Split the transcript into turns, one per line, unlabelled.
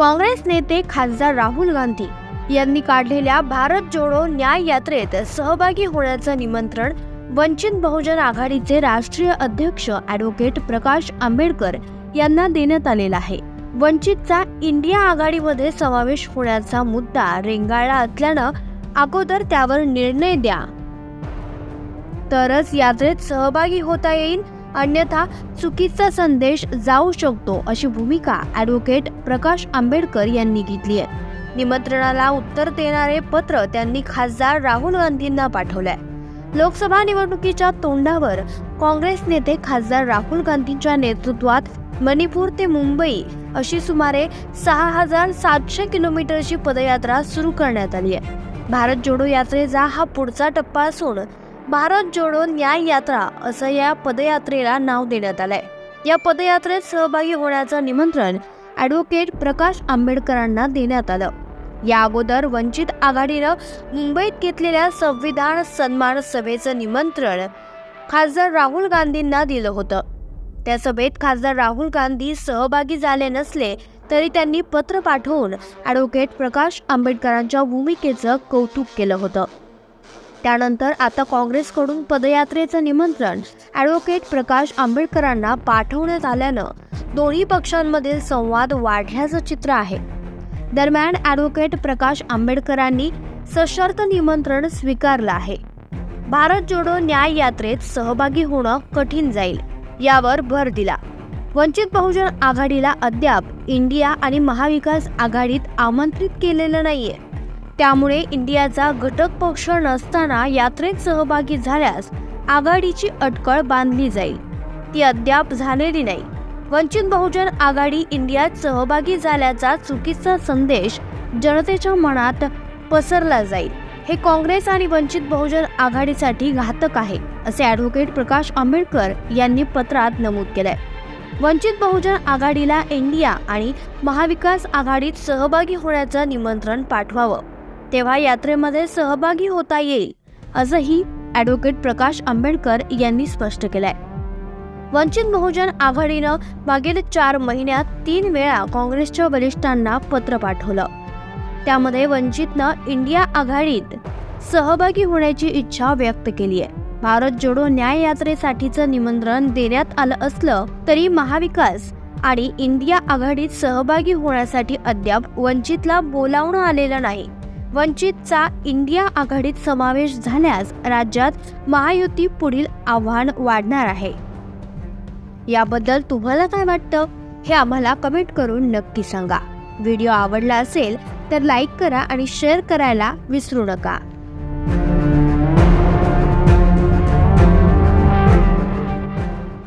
काँग्रेस नेते खासदार राहुल गांधी यांनी काढलेल्या भारत जोडो न्याय यात्रेत सहभागी होण्याचं निमंत्रण वंचित बहुजन आघाडीचे राष्ट्रीय अध्यक्ष ॲडव्होकेट प्रकाश आंबेडकर यांना देण्यात आलेला आहे. वंचितचा इंडिया आघाडीमध्ये समावेश होण्याचा मुद्दा रेंगाळला असल्यानं अगोदर त्यावर निर्णय द्या. तरच यात्रेत सहभागी होता येईल अन्यथा चुकीचा संदेश जाऊ शकतो अशी भूमिका ॲडव्होकेट प्रकाश आंबेडकर यांनी घेतली आहे. निमंत्रणाला उत्तर देणारे पत्र त्यांनी खासदार राहुल गांधींना पाठवलंय. लोकसभा निवडणुकीच्या तोंडावर काँग्रेस नेते खासदार राहुल गांधींच्या नेतृत्वात मणिपूर ते मुंबई अशी सुमारे सहा हजार सातशे किलोमीटरची पदयात्रा सुरू करण्यात आली आहे. भारत जोडो यात्रेचा हा पुढचा टप्पा असून भारत जोडो न्याय यात्रा असं या पदयात्रेला नाव देण्यात आलंय. या पदयात्रेत सहभागी होण्याचं निमंत्रण ॲडव्होकेट प्रकाश आंबेडकरांना देण्यात आलं. या अगोदर वंचित आघाडीनं मुंबईत घेतलेल्या संविधान सन्मान सभेचं निमंत्रण खासदार राहुल गांधींना दिलं होतं. त्या सभेत खासदार राहुल गांधी सहभागी झाले नसले तरी त्यांनी पत्र पाठवून ॲडव्होकेट प्रकाश आंबेडकरांच्या भूमिकेचं कौतुक केलं होतं. त्यानंतर आता काँग्रेसकडून पदयात्रेचं निमंत्रण ॲडव्होकेट प्रकाश आंबेडकरांना पाठवण्यात आल्यानं दोन्ही पक्षांमधील संवाद वाढल्याचं चित्र आहे. दरम्यान ॲडव्होकेट प्रकाश आंबेडकरांनी सशर्त निमंत्रण स्वीकारलं आहे. भारत जोडो न्याय यात्रेत सहभागी होणं कठीण जाईल यावर भर दिला. वंचित बहुजन आघाडीला अद्याप इंडिया आणि महाविकास आघाडीत आमंत्रित केलेलं नाहीये. त्यामुळे इंडियाचा घटक पक्ष नसताना यात्रेत सहभागी झाल्यास आघाडीची अटकळ बांधली जाईल. ती अद्याप झालेली नाही. वंचित बहुजन आघाडी इंडियात सहभागी झाल्याचा चुकीचा संदेश जनतेच्या मनात पसरला जाईल. हे काँग्रेस आणि वंचित बहुजन आघाडीसाठी घातक आहे असे ॲडव्होकेट प्रकाश आंबेडकर यांनी पत्रात नमूद केलंय. वंचित बहुजन आघाडीला इंडिया आणि महाविकास आघाडीत सहभागी होण्याचं निमंत्रण पाठवावं. तेव्हा यात्रेमध्ये सहभागी होता येईल असंही ॲडव्होकेट प्रकाश आंबेडकर यांनी स्पष्ट केलंय. वंचित बहुजन आघाडीनं मागील चार महिन्यात तीन वेळा काँग्रेसच्या वरिष्ठांना पत्र पाठवलं. त्यामध्ये वंचितनं इंडिया आघाडीत सहभागी होण्याची इच्छा व्यक्त केली आहे भारत जोडो न्याय यात्रेसाठीचं निमंत्रण देण्यात आलं असलं तरी महाविकास आणि इंडिया आघाडीत सहभागी होण्यासाठी अद्याप वंचितला बोलावणं आलेलं नाही. वंचितचा इंडिया आघाडीत समावेश झाल्यास राज्यात महायुती पुढील आव्हान वाढणार आहे. याबद्दल तुम्हाला काय वाटतं? हे आम्हाला कमेंट करून नक्की सांगा. व्हिडिओ आवडला असेल तर लाईक करा आणि शेअर करायला विसरू नका.